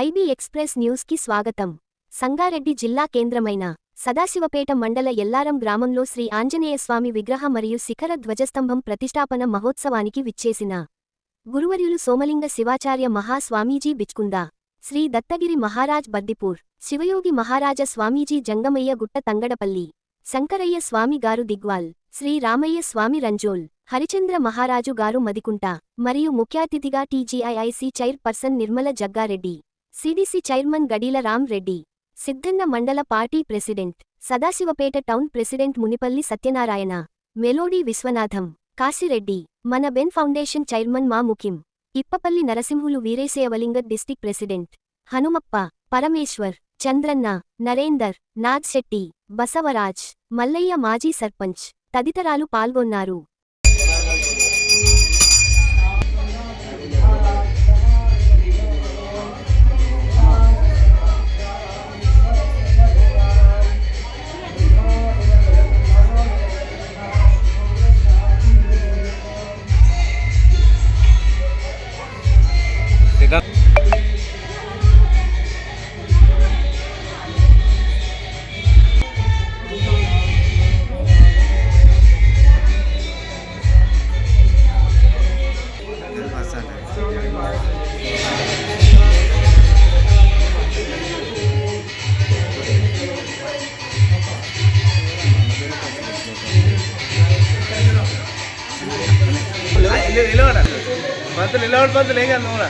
IB express న్యూస్కి స్వాగతం. సంగారెడ్డి జిల్లా కేంద్రమైన సదాశివపేట మండల ఎల్లారం గ్రామంలో శ్రీ ఆంజనేయస్వామి విగ్రహ మరియు శిఖర ధ్వజస్తంభం ప్రతిష్టాపన మహోత్సవానికి విచ్చేసిన గురువర్యులు సోమలింగ శివాచార్య మహాస్వామీజీ బిచ్కుంద శ్రీ దత్తగిరి మహారాజ్ బద్దిపూర్ శివయోగి మహారాజ స్వామీజీ జంగమయ్య గుట్ట తంగడపల్లి శంకరయ్య స్వామి గారు దిగ్వాల్ శ్రీ రామయ్య స్వామి రంజోల్ హరిచంద్ర మహారాజు గారు మదికుంట మరియు ముఖ్యాతిథిగా TGIIC chairperson Nirmala Jaggareddy. CDC chairman Gadeela Ram Reddy Siddhanna మండల party president Sadasivpet town president Munipalli Satyanarayana melody Vishwanatham Kasireddy మన బెన్ ఫౌండేషన్ చైర్మన్ మా ముఖిం ఇప్పపల్లి నరసింహులు వీరేశయవలింగ డిస్టిక్ ప్రెసిడెంట్ హనుమప్ప పరమేశ్వర్ చంద్రన్న నరేందర్ నాగ్ శెట్టి బసవరాజ్ మల్లయ్య మాజీ సర్పంచ్ తదితరాలు పాల్గొన్నారు. నిలవడా పంతులు నిలవడు పంతులు ఏం కాదు నువ్వు కూడా.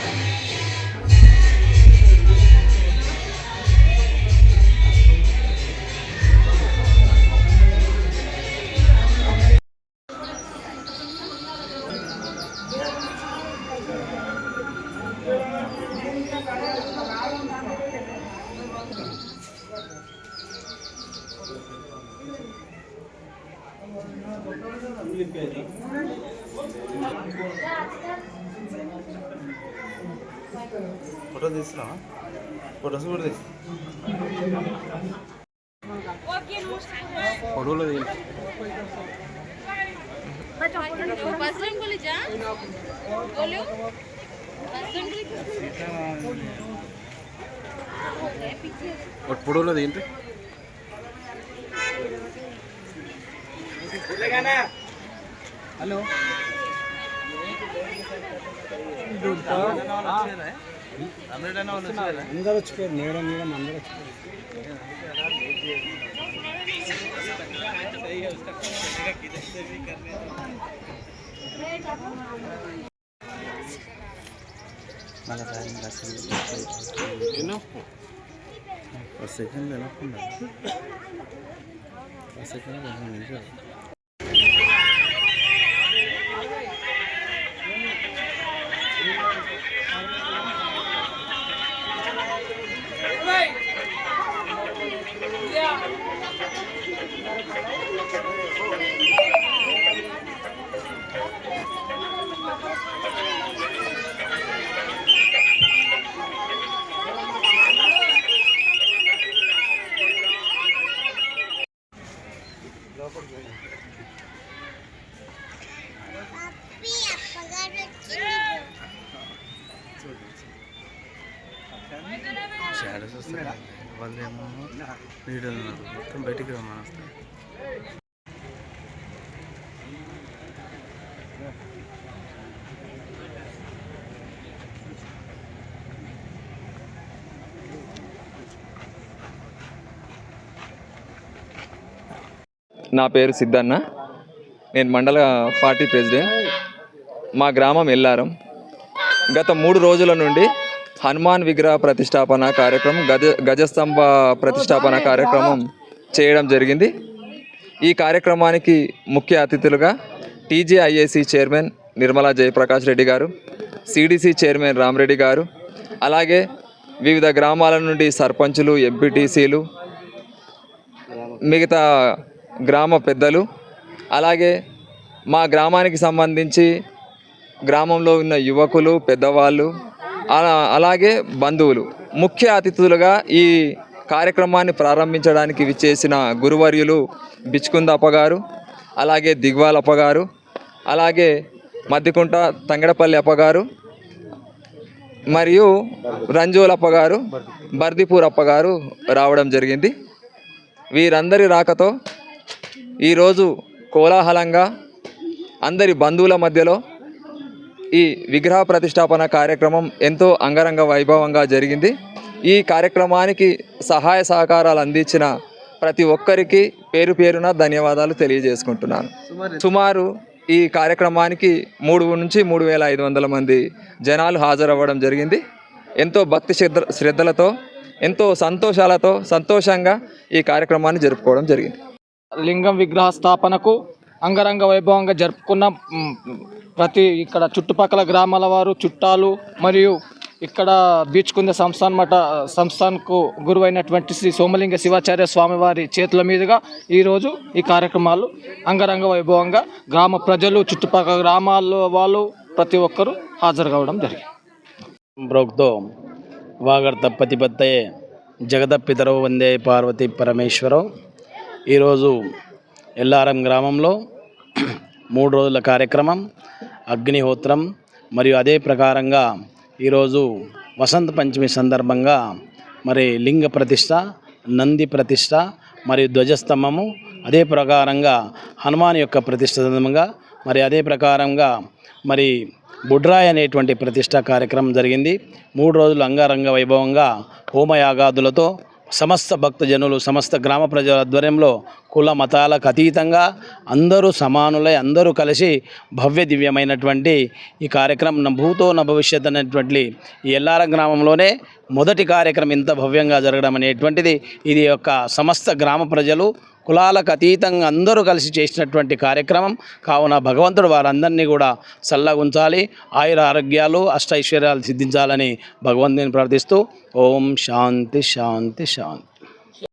ఫోటో తీస్తున్నా ఫోటోస్ కూడా తీసు ఫోటోలో ఒకటి పొడవులో ఏంటి హలో? అందరూ వచ్చిపోయారు మేడం మేడం అందరూ వచ్చిపోయారు సెకండ్ వెనకుండా సెకండ్ పదిహేను నిమిషాలు వస్తాయి వాళ్ళు ఏమో వీడియోలు ఉన్నారు మొత్తం బయటికి రమ్మని వస్తాయి నా పేరు సిద్ధన్న. నేను మండల పార్టీ ప్రెసిడెంట్. మా గ్రామం ఎల్లారం. గత మూడు రోజుల నుండి హనుమాన్ విగ్రహ ప్రతిష్టాపన కార్యక్రమం గజ గజస్తంభ ప్రతిష్టాపన కార్యక్రమం చేయడం జరిగింది. ఈ కార్యక్రమానికి ముఖ్య అతిథులుగా TGIAC chairman Nirmala Jayaprakash Reddy garu CDC chairman Rama Reddy గారు అలాగే వివిధ గ్రామాల నుండి సర్పంచులు ఎంపీటీసీలు మిగతా గ్రామ పెద్దలు అలాగే మా గ్రామానికి సంబంధించి గ్రామంలో ఉన్న యువకులు పెద్దవాళ్ళు అలాగే బంధువులు. ముఖ్య అతిథులుగా ఈ కార్యక్రమాన్ని ప్రారంభించడానికి విచ్చేసిన గురువర్యులు బిచ్కుందప్ప గారు అలాగే దిగ్వాలప్ప గారు అలాగే మద్దికుంట తంగడపల్లి అప్పగారు మరియు రంజోలప్ప గారు బర్దిపూర్ అప్పగారు రావడం జరిగింది. వీరందరి రాకతో ఈరోజు కోలాహలంగా అందరి బంధువుల మధ్యలో ఈ విగ్రహ ప్రతిష్టాపన కార్యక్రమం ఎంతో అంగరంగ వైభవంగా జరిగింది. ఈ కార్యక్రమానికి సహాయ సహకారాలు అందించిన ప్రతి ఒక్కరికి పేరు పేరున ధన్యవాదాలు తెలియజేసుకుంటున్నాను. సుమారు ఈ కార్యక్రమానికి మూడు నుంచి మూడు వేల ఐదు వందల మంది జనాలు హాజరవ్వడం జరిగింది. ఎంతో భక్తి శ్రద్ధ శ్రద్ధలతో ఎంతో సంతోషాలతో సంతోషంగా ఈ కార్యక్రమాన్ని జరుపుకోవడం జరిగింది. లింగం విగ్రహ స్థాపనకు అంగరంగ వైభవంగా జరుపుకున్న ప్రతి ఇక్కడ చుట్టుపక్కల గ్రామాల వారు చుట్టాలు మరియు ఇక్కడ బీచ్ కుంద సంస్థాన్ మఠ సంస్థాన్కు గురువైనటువంటి శ్రీ సోమలింగ శివాచార్య స్వామివారి చేతుల మీదుగా ఈరోజు ఈ కార్యక్రమాలు అంగరంగ వైభవంగా గ్రామ ప్రజలు చుట్టుపక్కల గ్రామాల వాళ్ళు ప్రతి ఒక్కరూ హాజరు కావడం జరిగింది. బ్రోక్తో వాగర్త పతిపత్తయే జగదపితరవు వందే పార్వతి పరమేశ్వరం. ఈరోజు ఎల్లారం గ్రామంలో మూడు రోజుల కార్యక్రమం అగ్నిహోత్రం మరియు అదే ప్రకారంగా ఈరోజు వసంత పంచమి సందర్భంగా మరి లింగ ప్రతిష్ట నంది ప్రతిష్ట మరియు ధ్వజస్తంభము అదే ప్రకారంగా హనుమాన్ యొక్క ప్రతిష్ట సందర్భంగా మరి అదే ప్రకారంగా మరి బుడ్రాయ్ అనేటువంటి ప్రతిష్ట కార్యక్రమం జరిగింది. మూడు రోజులు అంగరంగ వైభవంగా హోమయాగాదులతో సమస్త భక్తజనులు సమస్త గ్రామ ప్రజల ఆధ్వర్యంలో కుల మతాలకు అతీతంగా అందరూ సమానులై అందరూ కలిసి భవ్య దివ్యమైనటువంటి ఈ కార్యక్రమం నా భూతో నా భవిష్యత్ అనేటువంటి ఈ గ్రామంలోనే మొదటి కార్యక్రమం ఇంత భవ్యంగా జరగడం అనేటువంటిది ఇది యొక్క సమస్త గ్రామ ప్రజలు కులాలకు అతీతంగా అందరూ కలిసి చేసినటువంటి కార్యక్రమం. కావున భగవంతుడు వారందరినీ కూడా చల్లగుంచాలి ఆయుర ఆరోగ్యాలు అష్టైశ్వర్యాలు సిద్ధించాలని భగవంతుని ప్రార్థిస్తూ ఓం శాంతి శాంతి శాంతి.